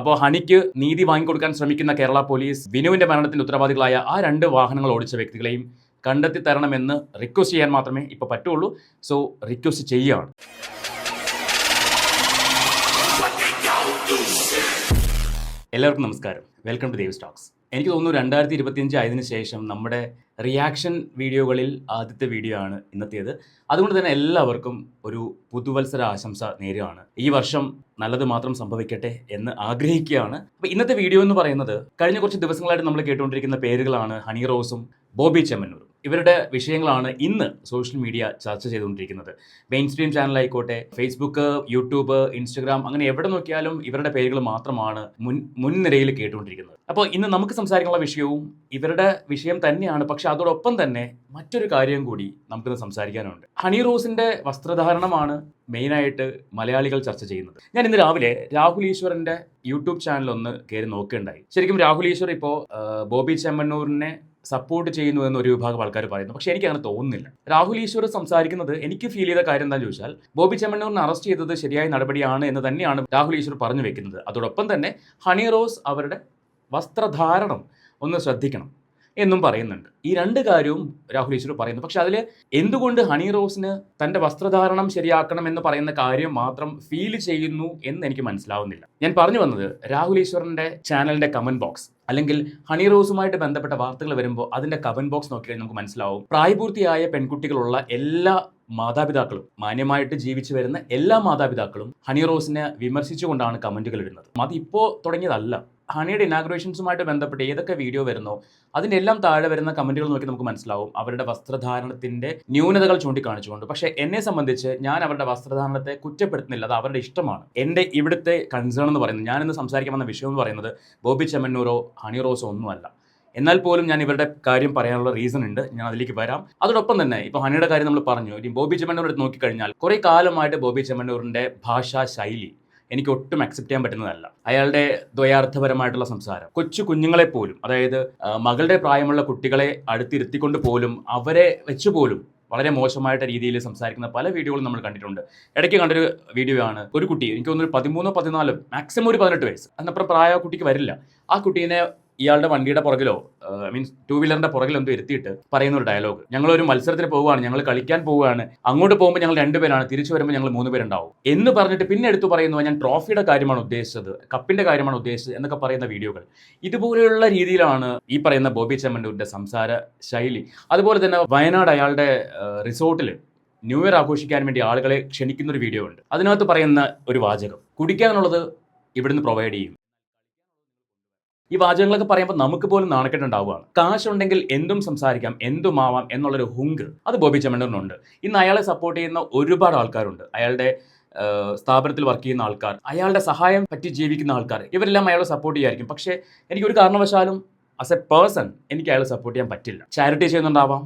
അപ്പോൾ ഹണിക്ക് നീതി വാങ്ങിക്കൊടുക്കാൻ ശ്രമിക്കുന്ന കേരള പോലീസ് വിനുവിന്റെ മരണത്തിന്റെ ഉത്തരവാദികളായ ആ രണ്ട് വാഹനങ്ങൾ ഓടിച്ച വ്യക്തികളെയും കണ്ടെത്തി തരണമെന്ന് റിക്വസ്റ്റ് ചെയ്യാൻ മാത്രമേ ഇപ്പോൾ പറ്റുള്ളൂ. സോ റിക്വസ്റ്റ് ചെയ്യുകയാണ്. എല്ലാവർക്കും നമസ്കാരം. Welcome to Dev stocks. എനിക്ക് തോന്നുന്നു രണ്ടായിരത്തി ഇരുപത്തിയഞ്ച് ആയതിനു ശേഷം നമ്മുടെ റിയാക്ഷൻ വീഡിയോകളിൽ ആദ്യത്തെ വീഡിയോ ആണ് ഇന്നത്തേത്. അതുകൊണ്ട് തന്നെ എല്ലാവർക്കും ഒരു പുതുവത്സര ആശംസ നേരുകയാണ്. ഈ വർഷം നല്ലത് മാത്രം സംഭവിക്കട്ടെ എന്ന് ആഗ്രഹിക്കുകയാണ്. അപ്പോൾ ഇന്നത്തെ വീഡിയോ എന്ന് പറയുന്നത് കഴിഞ്ഞ കുറച്ച് ദിവസങ്ങളായിട്ട് നമ്മൾ കേട്ടുകൊണ്ടിരിക്കുന്ന പേരുകളാണ് ഹണി റോസും ബോബി ചെമ്മന്നൂരും. ഇവരുടെ വിഷയങ്ങളാണ് ഇന്ന് സോഷ്യൽ മീഡിയ ചർച്ച ചെയ്തുകൊണ്ടിരിക്കുന്നത്. മെയിൻ സ്ട്രീം ചാനലായിക്കോട്ടെ ഫേസ്ബുക്ക് യൂട്യൂബ് ഇൻസ്റ്റഗ്രാം അങ്ങനെ എവിടെ നോക്കിയാലും ഇവരുടെ പേരുകൾ മാത്രമാണ് മുൻ മുൻനിരയിൽ കേട്ടുകൊണ്ടിരിക്കുന്നത്. അപ്പോൾ ഇന്ന് നമുക്ക് സംസാരിക്കാനുള്ള വിഷയവും ഇവരുടെ വിഷയം തന്നെയാണ്. പക്ഷെ അതോടൊപ്പം തന്നെ മറ്റൊരു കാര്യം കൂടി നമുക്കിന്ന് സംസാരിക്കാനുണ്ട്. ഹണി റോസിന്റെ വസ്ത്രധാരണമാണ് മെയിനായിട്ട് മലയാളികൾ ചർച്ച ചെയ്യുന്നത്. ഞാൻ ഇന്ന് രാവിലെ രാഹുൽ ഈശ്വറിന്റെ യൂട്യൂബ് ചാനൽ ഒന്ന് കയറി നോക്കുകയുണ്ടായി. ശരിക്കും രാഹുൽ ഈശ്വർ ഇപ്പോൾ ബോബി ചെമ്മണ്ണൂരിനെ സപ്പോർട്ട് ചെയ്യുന്നു എന്ന് ഒരു വിഭാഗം ആൾക്കാർ പറയുന്നു. പക്ഷെ എനിക്ക് അങ്ങനെ തോന്നുന്നില്ല. രാഹുൽ ഈശ്വർ സംസാരിക്കുന്നത് എനിക്ക് ഫീൽ ചെയ്ത കാര്യം എന്താണെന്ന് ചോദിച്ചാൽ ബോബി ചെമ്മണ്ണൂറിനെ അറസ്റ്റ് ചെയ്തത് ശരിയായ നടപടിയാണ് എന്ന് തന്നെയാണ് രാഹുൽ ഈശ്വർ പറഞ്ഞു വെക്കുന്നത്. അതോടൊപ്പം തന്നെ ഹണി റോസ് അവരുടെ വസ്ത്രധാരണം ഒന്ന് ശ്രദ്ധിക്കണം. എന്നും പറയുന്നുണ്ട്. ഈ രണ്ട് കാര്യവും രാഹുൽ ഈശ്വർ പറയുന്നു. പക്ഷെ അതിൽ എന്തുകൊണ്ട് ഹണി റോസിന് തന്റെ വസ്ത്രധാരണം ശരിയാക്കണം എന്ന് പറയുന്ന കാര്യം മാത്രം ഫീൽ ചെയ്യുന്നു എന്ന് എനിക്ക് മനസ്സിലാവുന്നില്ല. ഞാൻ പറഞ്ഞു വന്നത് രാഹുൽ ഈശ്വറിന്റെ ചാനലിന്റെ കമന്റ് ബോക്സ് അല്ലെങ്കിൽ ഹണി റോസുമായിട്ട് ബന്ധപ്പെട്ട വാർത്തകൾ വരുമ്പോൾ അതിന്റെ കമന്റ് ബോക്സ് നോക്കിയാൽ നമുക്ക് മനസ്സിലാവും. പ്രായപൂർത്തിയായ പെൺകുട്ടികളുള്ള എല്ലാ മാതാപിതാക്കളും മാന്യമായിട്ട് ജീവിച്ചു വരുന്ന എല്ലാ മാതാപിതാക്കളും ഹണി റോസിനെ വിമർശിച്ചുകൊണ്ടാണ് കമന്റുകൾ ഇടുന്നത്. അത് ഇപ്പോൾ തുടങ്ങിയതല്ല. ഹണിയുടെ ഇനാഗ്രേഷൻസുമായിട്ട് ബന്ധപ്പെട്ട് ഏതൊക്കെ വീഡിയോ വരുന്നോ അതിന്റെ എല്ലാം താഴെ വരുന്ന കമന്റുകൾ നോക്കി നമുക്ക് മനസ്സിലാവും. അവരുടെ വസ്ത്രധാരണത്തിന്റെ ന്യൂനതകൾ ചൂണ്ടിക്കാണിച്ചുകൊണ്ട്. പക്ഷേ എന്നെ സംബന്ധിച്ച് ഞാൻ അവരുടെ വസ്ത്രധാരണത്തെ കുറ്റപ്പെടുത്തുന്നില്ല. അത് അവരുടെ ഇഷ്ടമാണ്. എന്റെ ഇവിടുത്തെ കൺസേൺ എന്ന് പറയുന്നത് ഞാനിന്ന് സംസാരിക്കാൻ വന്ന വിഷയം എന്ന് പറയുന്നത് ബോബി ചെമ്മന്നൂരോ ഹണി റോസോ ഒന്നുമല്ല എന്നാൽ പോലും ഞാൻ ഇവരുടെ കാര്യം പറയാനുള്ള റീസൺ ഉണ്ട്. ഞാൻ അതിലേക്ക് വരാം. അതോടൊപ്പം തന്നെ ഇപ്പോൾ ഹണിയുടെ കാര്യം നമ്മൾ പറഞ്ഞു. ഇനി ബോബി ചെമ്മന്നൂർ എടുത്ത് നോക്കിക്കഴിഞ്ഞാൽ കുറേ കാലമായിട്ട് ബോബി ചെമ്മന്നൂറിന്റെ ഭാഷാ ശൈലി എനിക്ക് ഒട്ടും അക്സെപ്റ്റ് ചെയ്യാൻ പറ്റുന്നതല്ല. അയാളുടെ ദ്വയാർത്ഥപരമായിട്ടുള്ള സംസാരം. കൊച്ചു കുഞ്ഞുങ്ങളെ പോലും അതായത് മകളുടെ പ്രായമുള്ള കുട്ടികളെ അടുത്തിരുത്തിക്കൊണ്ട് പോലും അവരെ വെച്ച് പോലും വളരെ മോശമായിട്ട് രീതിയിൽ സംസാരിക്കുന്ന പല വീഡിയോകളും നമ്മൾ കണ്ടിട്ടുണ്ട്. ഇടയ്ക്ക് കണ്ടൊരു വീഡിയോ ആണ്. ഒരു കുട്ടി എനിക്ക് തോന്നുന്നു പതിമൂന്നോ പതിനാലോ മാക്സിമം ഒരു പതിനെട്ട് വയസ്സ്. അതിനപ്പുറം പ്രായ കുട്ടിക്ക് വരില്ല. ആ കുട്ടീനെ ഇയാളുടെ വണ്ടിയുടെ പുറകിലോ മീൻസ് ടൂ വീലറിന്റെ പുറകിലോ എന്തോ ഇരുത്തിയിട്ട് പറയുന്ന ഒരു ഡയലോഗ് ഞങ്ങൾ ഒരു മത്സരത്തിന് പോവുകയാണ് ഞങ്ങൾ കളിക്കാൻ പോവുകയാണ്. അങ്ങോട്ട് പോകുമ്പോൾ ഞങ്ങൾ രണ്ടുപേരാണ് തിരിച്ചു വരുമ്പോൾ ഞങ്ങൾ മൂന്ന് പേരുണ്ടാവും. എന്ന് പറഞ്ഞിട്ട് പിന്നെ എടുത്തു പറയുന്നു ഞാൻ ട്രോഫിയുടെ കാര്യമാണ് ഉദ്ദേശിച്ചത് കപ്പിന്റെ കാര്യമാണ് ഉദ്ദേശിച്ചത് എന്നൊക്കെ പറയുന്ന വീഡിയോകൾ. ഇതുപോലെയുള്ള രീതിയിലാണ് ഈ പറയുന്ന ബോബി ചെമ്മന്നൂരിന്റെ സംസാര ശൈലി. അതുപോലെ തന്നെ വയനാട് അയാളുടെ റിസോർട്ടിൽ ന്യൂ ഇയർ ആഘോഷിക്കാൻ വേണ്ടി ആളുകളെ ക്ഷണിക്കുന്ന ഒരു വീഡിയോ ഉണ്ട് അതിനകത്ത് പറയുന്ന ഒരു വാചകം കുടിക്കാനുള്ളത് ഇവിടുന്ന് പ്രൊവൈഡ് ചെയ്യും. ഈ വാചകങ്ങളൊക്കെ പറയുമ്പോൾ നമുക്ക് പോലും നാണക്കെട്ടുണ്ടാവുകയാണ് കാശുണ്ടെങ്കിൽ എന്തും സംസാരിക്കാം എന്തും ആവാം എന്നുള്ളൊരു ഹുങ്ക് അത് ബോബി ചെമ്മണ്ണൂരിനുണ്ട് ഇന്ന് അയാളെ സപ്പോർട്ട് ചെയ്യുന്ന ഒരുപാട് ആൾക്കാരുണ്ട്. അയാളുടെ സ്ഥാപനത്തിൽ വർക്ക് ചെയ്യുന്ന ആൾക്കാർ അയാളുടെ സഹായം പറ്റി ജീവിക്കുന്ന ആൾക്കാർ ഇവരെല്ലാം അയാളെ സപ്പോർട്ട് ചെയ്യായിരിക്കും. പക്ഷേ എനിക്ക് ഒരു കാരണവശാലും ആസ് എ പേഴ്സൺ എനിക്ക് അയാളെ സപ്പോർട്ട് ചെയ്യാൻ പറ്റില്ല. ചാരിറ്റി ചെയ്യുന്നുണ്ടാവാം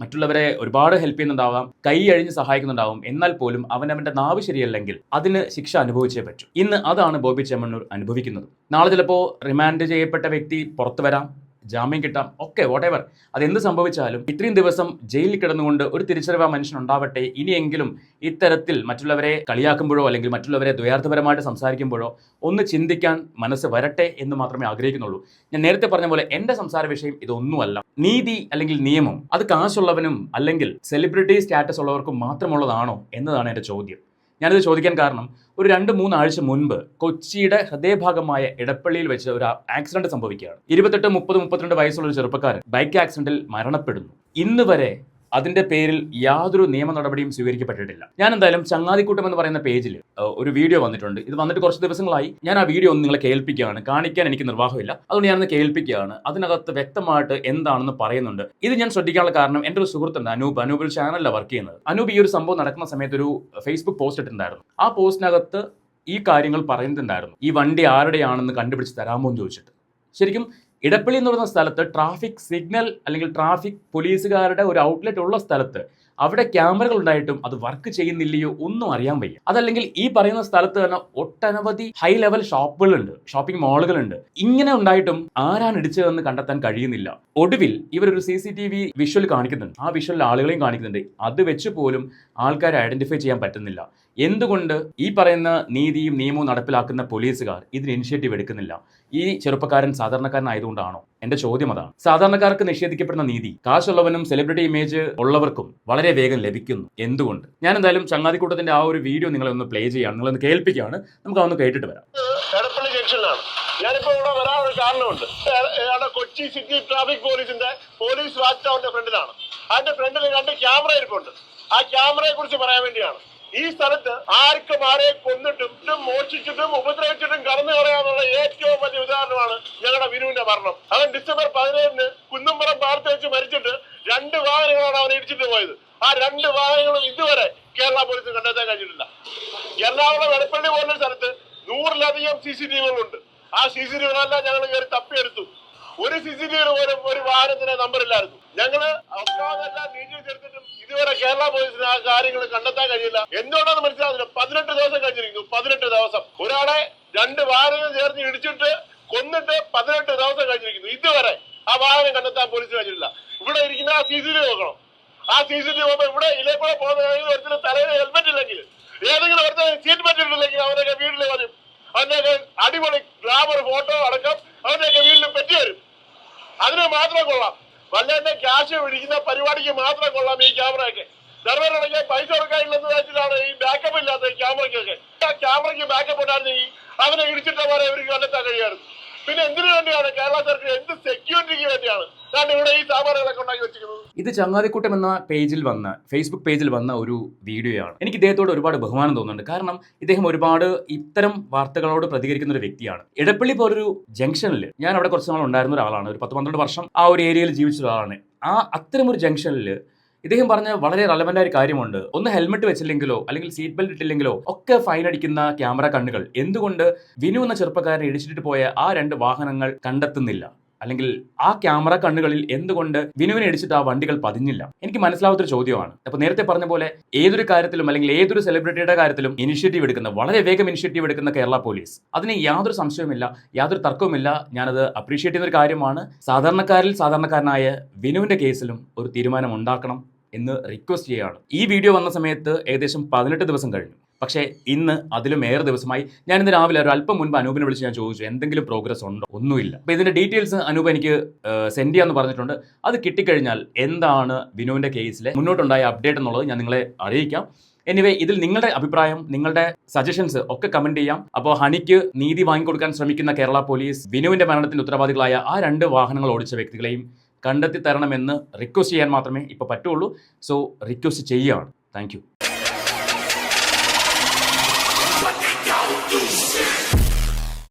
മറ്റുള്ളവരെ ഒരുപാട് ഹെൽപ്പ് ചെയ്യുന്നുണ്ടാവാം കൈ അഴിഞ്ഞ് സഹായിക്കുന്നുണ്ടാവും. എന്നാൽ പോലും അവൻ അവന്റെ നാവ് ശരിയല്ലെങ്കിൽ അതിന് ശിക്ഷ അനുഭവിച്ചേ പറ്റൂ. ഇന്ന് അതാണ് ബോബി ചെമ്മണ്ണൂർ അനുഭവിക്കുന്നത്. നാളെ ചിലപ്പോൾ റിമാൻഡ് ചെയ്യപ്പെട്ട വ്യക്തി പുറത്തു വരാം. ജാമ്യം കിട്ടാം. ഒക്കെ വോട്ടെവർ അതെന്ത് സംഭവിച്ചാലും ഇത്രയും ദിവസം ജയിലിൽ കിടന്നുകൊണ്ട് ഒരു തിരിച്ചറിവ് ആ മനുഷ്യൻ ഉണ്ടാവട്ടെ. ഇനിയെങ്കിലും ഇത്തരത്തിൽ മറ്റുള്ളവരെ കളിയാക്കുമ്പോഴോ അല്ലെങ്കിൽ മറ്റുള്ളവരെ ദ്വയാർത്ഥപരമായിട്ട് സംസാരിക്കുമ്പോഴോ ഒന്ന് ചിന്തിക്കാൻ മനസ്സ് വരട്ടെ എന്ന് മാത്രമേ ആഗ്രഹിക്കുന്നുള്ളൂ. ഞാൻ നേരത്തെ പറഞ്ഞ പോലെ എന്റെ സംസാര വിഷയം ഇതൊന്നുമല്ല. നീതി അല്ലെങ്കിൽ നിയമം അത് കാശുള്ളവനും അല്ലെങ്കിൽ സെലിബ്രിറ്റി സ്റ്റാറ്റസ് ഉള്ളവർക്കും മാത്രമുള്ളതാണോ എന്നതാണ് എന്റെ ചോദ്യം. ഞാനിത് ചോദിക്കാൻ കാരണം ഒരു രണ്ട് മൂന്നാഴ്ച മുൻപ് കൊച്ചിയുടെ ഹൃദയഭാഗമായ ഇടപ്പള്ളിയിൽ വെച്ച് ഒരു ആക്സിഡന്റ് സംഭവിക്കുകയാണ്. ഇരുപത്തെട്ട് മുപ്പത് മുപ്പത്തിരണ്ട് വയസ്സുള്ള ഒരു ചെറുപ്പക്കാരൻ ബൈക്ക് ആക്സിഡന്റിൽ മരണപ്പെടുന്നു. ഇന്ന് വരെ അതിന്റെ പേരിൽ യാതൊരു നിയമ നടപടിയും സ്വീകരിക്കപ്പെട്ടിട്ടില്ല. ഞാൻ എന്തായാലും ചങ്ങാതിക്കൂട്ടം എന്ന് പറയുന്ന പേജിൽ ഒരു വീഡിയോ വന്നിട്ടുണ്ട്. ഇത് വന്നിട്ട് കുറച്ച് ദിവസങ്ങളായി. ഞാൻ ആ വീഡിയോ ഒന്ന് നിങ്ങളെ കേൾപ്പിക്കുകയാണ്. കാണിക്കാൻ എനിക്ക് നിർവാഹമില്ല. അതുകൊണ്ട് ഞാനൊന്ന് കേൾപ്പിക്കുകയാണ്. അതിനകത്ത് വ്യക്തമായിട്ട് എന്താണെന്ന് പറയുന്നുണ്ട്. ഇത് ഞാൻ ശ്രദ്ധിക്കാനുള്ള കാരണം എന്റെ ഒരു സുഹൃത്തുണ്ട് അനൂപ്. അനൂപ് ഒരു ചാനലിലാണ് വർക്ക് ചെയ്യുന്നത്. അനൂപ് ഈ ഒരു സംഭവം നടക്കുന്ന സമയത്ത് ഒരു ഫേസ്ബുക്ക് പോസ്റ്റ് ഇട്ടിട്ടുണ്ടായിരുന്നു. ആ പോസ്റ്റിനകത്ത് ഈ കാര്യങ്ങൾ പറയുന്നുണ്ടായിരുന്നു. ഈ വണ്ടി ആരുടെയാണെന്ന് കണ്ടുപിടിച്ച് തരാമോ എന്ന് ചോദിച്ചിട്ട്. ശരിക്കും ഇടപ്പള്ളി എന്ന് പറയുന്ന സ്ഥലത്ത് ട്രാഫിക് സിഗ്നൽ അല്ലെങ്കിൽ ട്രാഫിക് പോലീസുകാരുടെ ഒരു ഔട്ട്ലെറ്റ് ഉള്ള സ്ഥലത്ത് അവിടെ ക്യാമറകൾ ഉണ്ടായിട്ടും അത് വർക്ക് ചെയ്യുന്നില്ലയോ ഒന്നും അറിയാൻ വയ്യ. അതല്ലെങ്കിൽ ഈ പറയുന്ന സ്ഥലത്ത് തന്നെ ഒട്ടനവധി ഹൈ ലെവൽ ഷോപ്പുകളുണ്ട് ഷോപ്പിംഗ് മാളുകളുണ്ട് ഇങ്ങനെ ഉണ്ടായിട്ടും ആരാണ് ഇടിച്ചതെന്ന് കണ്ടെത്താൻ കഴിയുന്നില്ല. ഒടുവിൽ ഇവരൊരു C C T V visual കാണിക്കുന്നുണ്ട്. ആ വിഷ്വലിൽ ആളുകളെയും കാണിക്കുന്നുണ്ട്. അത് വെച്ച് പോലും ആൾക്കാരെ ഐഡന്റിഫൈ ചെയ്യാൻ പറ്റുന്നില്ല. എന്തുകൊണ്ട് ഈ പറയുന്ന നീതിയും നിയമവും നടപ്പിലാക്കുന്ന പോലീസുകാർ ഇതിന് ഇനിഷ്യേറ്റീവ് എടുക്കുന്നില്ല? ഈ ചെറുപ്പക്കാരൻ സാധാരണക്കാരനായതുകൊണ്ടാണോ? എന്റെ ചോദ്യം അതാണ്. സാധാരണക്കാർക്ക് നിഷേധിക്കപ്പെടുന്ന നീതി കാശുള്ളവനും സെലിബ്രിറ്റി ഇമേജ് ഉള്ളവർക്കും വളരെ വേഗം ലഭിക്കുന്നു. എന്തുകൊണ്ട്? ഞാൻ എന്തായാലും ചങ്ങാതിക്കൂട്ടത്തിന്റെ ആ ഒരു വീഡിയോ നിങ്ങളെ ഒന്ന് പ്ലേ ചെയ്യാണ് നിങ്ങളൊന്ന് കേൾപ്പിക്കുകയാണ്. നമുക്ക് അതൊന്ന് കേട്ടിട്ട് വരാം. ഞാനിപ്പോ ഇവിടെ വരാനൊരു കാരണമുണ്ട്. അവിടെ കൊച്ചി സിറ്റി ട്രാഫിക് പോലീസിന്റെ പോലീസ് വാച്ച് ടവറിന്റെ ഫ്രണ്ടിലാണ്. അതിന്റെ ഫ്രണ്ടിൽ രണ്ട് ക്യാമറ ഇരിപ്പുണ്ട്. ആ ക്യാമറയെ കുറിച്ച് പറയാൻ വേണ്ടിയാണ്. ഈ സ്ഥലത്ത് ആർക്കും ആരെ കൊന്നിട്ടും മോഷിച്ചിട്ടും ഉപദ്രവിച്ചിട്ടും കടന്നു കളയാനുള്ള ഏറ്റവും വലിയ ഉദാഹരണമാണ് ഞങ്ങളുടെ വിനുവിന്റെ മരണം. അവൻ ഡിസംബർ പതിനേഴിന് കുന്നുംപുറം പാർത്ത് മരിച്ചിട്ട് രണ്ട് വാഹനങ്ങളാണ് അവൻ ഇടിച്ചിട്ട് പോയത്. ആ രണ്ട് വാഹനങ്ങളും ഇതുവരെ കേരള പോലീസ് കണ്ടെത്താൻ കഴിഞ്ഞിട്ടില്ല. എറണാകുളം വെളുപ്പള്ളി പോലുള്ള സ്ഥലത്ത് നൂറിലധികം സി സി ടി വികളുണ്ട് ആ സി സി ടി വികളെല്ലാം ഞങ്ങൾ കയറി തപ്പിയെടുത്തു. ഒരു സി സി ടി വിയിൽ പോലും ഒരു വാഹനത്തിന് നമ്പറില്ലായിരുന്നു ഞങ്ങൾ ഒക്കാതെല്ലാം നീട്ടിച്ചെടുത്തിട്ടും ഇതുവരെ കേരള പോലീസിന് ആ കാര്യങ്ങൾ കണ്ടെത്താൻ കഴിയില്ല. എന്തുകൊണ്ടാണ് മനസ്സിലാകുന്നില്ല പതിനെട്ട് ദിവസം കഴിഞ്ഞിരിക്കുന്നു. പതിനെട്ട് ദിവസം. ഒരാളെ രണ്ട് വാഹനങ്ങൾ ചേർന്ന് ഇടിച്ചിട്ട് കൊന്നിട്ട് പതിനെട്ട് ദിവസം കഴിഞ്ഞിരിക്കുന്നു. ഇതുവരെ ആ വാഹനം കണ്ടെത്താൻ പോലീസ് കഴിഞ്ഞില്ല ഇവിടെ ഇരിക്കുന്ന ആ സി സി ടി നോക്കണം. ആ സി സി ടി നോക്കുമ്പോൾ ഇവിടെ ഇലേക്കൂടെ പോകുന്ന ഒരുത്തിന് തലയിൽ ഹെൽമെറ്റ് ഇല്ലെങ്കിൽ ഏതെങ്കിലും ഒരു സീറ്റ് ബെൽറ്റ് ഇട്ടില്ലെങ്കിൽ അവരൊക്കെ വീട്ടിൽ വരും. അവനൊക്കെ അടിപൊളി ഗ്ലാമർ ഫോട്ടോ അടക്കം അവരുടെയൊക്കെ വീട്ടിൽ പറ്റി വരും അതിന് മാത്രം കൊള്ളാം. വല്ലതിന്റെ ക്യാഷ് പിടിക്കുന്ന പരിപാടിക്ക് മാത്രം കൊള്ളാം ഈ ക്യാമറയൊക്കെ. സെർവറിടയ്ക്ക് പൈസ കൊടുക്കാനില്ലെന്ന് വെച്ചിട്ടാണ് ഈ ബാക്കപ്പ് ഇല്ലാത്ത ഈ ക്യാമറയ്ക്കൊക്കെ? ആ ക്യാമറയ്ക്ക് ബാക്കപ്പ് ഉണ്ടായിരുന്നെങ്കിൽ അവനെ ഇടിച്ചിട്ട പോലെ ഇവർക്ക് കണ്ടെത്താൻ കഴിയായിരുന്നു. പിന്നെ എന്തിനു വേണ്ടിയാണ് കേരള സർക്കാർ എന്ത് സെക്യൂരിറ്റിക്ക് വേണ്ടിയാണ് ഈ ഇത് ചങ്ങാതിക്കൂട്ടം എന്ന പേജിൽ വന്ന ഫേസ്ബുക്ക് പേജിൽ വന്ന ഒരു വീഡിയോയാണ്. എനിക്ക് ഇദ്ദേഹത്തോട് ഒരുപാട് ബഹുമാനം തോന്നുന്നുണ്ട്. കാരണം ഇദ്ദേഹം ഒരുപാട് ഇത്തരം വാർത്തകളോട് പ്രതികരിക്കുന്ന ഒരു വ്യക്തിയാണ്. ഇടപ്പള്ളി പോലൊരു ജംഗ്ഷനിൽ ഞാൻ അവിടെ കുറച്ച് നാൾ ഉണ്ടായിരുന്ന ഒരാളാണ്. ഒരു പത്ത് പന്ത്രണ്ട് വർഷം ആ ഒരു ഏരിയയിൽ ജീവിച്ച ഒരാളാണ്. ആ ഒരു ജംഗ്ഷനിൽ ഇദ്ദേഹം പറഞ്ഞ വളരെ റലവന്റ് ആയ കാര്യമുണ്ട്. ഒന്ന് ഹെൽമെറ്റ് വെച്ചില്ലെങ്കിലോ അല്ലെങ്കിൽ സീറ്റ് ബെൽറ്റ് ഇട്ടില്ലെങ്കിലോ ഒക്കെ ഫൈൻ അടിക്കുന്ന ക്യാമറ കണ്ണുകൾ. എന്തുകൊണ്ട് വിനു എന്ന ചെറുപ്പക്കാരനെ ഇടിച്ചിട്ട് പോയ ആ രണ്ട് വാഹനങ്ങൾ കണ്ടെത്തുന്നില്ല? അല്ലെങ്കിൽ ആ ക്യാമറ കണ്ണുകളിൽ എന്തുകൊണ്ട് വിനുവിനെ അടിച്ചിട്ട് ആ വണ്ടികൾ പതിഞ്ഞില്ല? എനിക്ക് മനസ്സിലാവാത്തൊരു ചോദ്യമാണ്. അപ്പൊ നേരത്തെ പറഞ്ഞ പോലെ ഏതൊരു കാര്യത്തിലും അല്ലെങ്കിൽ ഏതൊരു സെലിബ്രിറ്റിയുടെ കാര്യത്തിലും ഇനിഷ്യേറ്റീവ് എടുക്കുന്ന വളരെ വേഗം ഇനിഷ്യേറ്റീവ് എടുക്കുന്ന കേരള പോലീസ് അതിന് യാതൊരു സംശയവുമില്ല യാതൊരു തർക്കവുമില്ല. ഞാനത് അപ്രീഷിയേറ്റ് ചെയ്യുന്ന ഒരു കാര്യമാണ്. സാധാരണക്കാരിൽ സാധാരണക്കാരനായ വിനുവിന്റെ കേസിലും ഒരു തീരുമാനം ഉണ്ടാക്കണം എന്ന് റിക്വസ്റ്റ് ചെയ്യുകയാണ്. ഈ വീഡിയോ വന്ന സമയത്ത് ഏകദേശം പതിനെട്ട് ദിവസം കഴിഞ്ഞു. പക്ഷേ ഇന്ന് അതിലും ഏറെ ദിവസമായി ഞാൻ ഇന്ന് രാവിലെ ഒരു അല്പം മുൻപ് അനൂപിനെ വിളിച്ച് ഞാൻ ചോദിച്ചു എന്തെങ്കിലും പ്രോഗ്രസ് ഉണ്ടോ? ഒന്നുമില്ല. അപ്പോൾ ഇതിന്റെ ഡീറ്റെയിൽസ് അനൂപ് എനിക്ക് സെൻഡ് ചെയ്യാന്ന് പറഞ്ഞിട്ടുണ്ട്. അത് കിട്ടിക്കഴിഞ്ഞാൽ എന്താണ് വിനുവിന്റെ കേസിലെ മുന്നോട്ടുണ്ടായ അപ്ഡേറ്റ് എന്നുള്ളത് ഞാൻ നിങ്ങളെ അറിയിക്കാം. എനിവേ ഇതിൽ നിങ്ങളുടെ അഭിപ്രായം നിങ്ങളുടെ സജഷൻസ് ഒക്കെ കമന്റ് ചെയ്യാം. അപ്പോൾ ഹണിക്ക് നീതി വാങ്ങിക്കൊടുക്കാൻ ശ്രമിക്കുന്ന കേരള പോലീസ് വിനുവിന്റെ മരണത്തിന് ഉത്തരവാദികളായ ആ രണ്ട് വാഹനങ്ങൾ ഓടിച്ച വ്യക്തികളെയും കണ്ടെത്തി തരണമെന്ന് റിക്വസ്റ്റ് ചെയ്യാൻ മാത്രമേ ഇപ്പോൾ പറ്റുള്ളൂ. സോ റിക്വസ്റ്റ് ചെയ്യുകയാണ്. താങ്ക്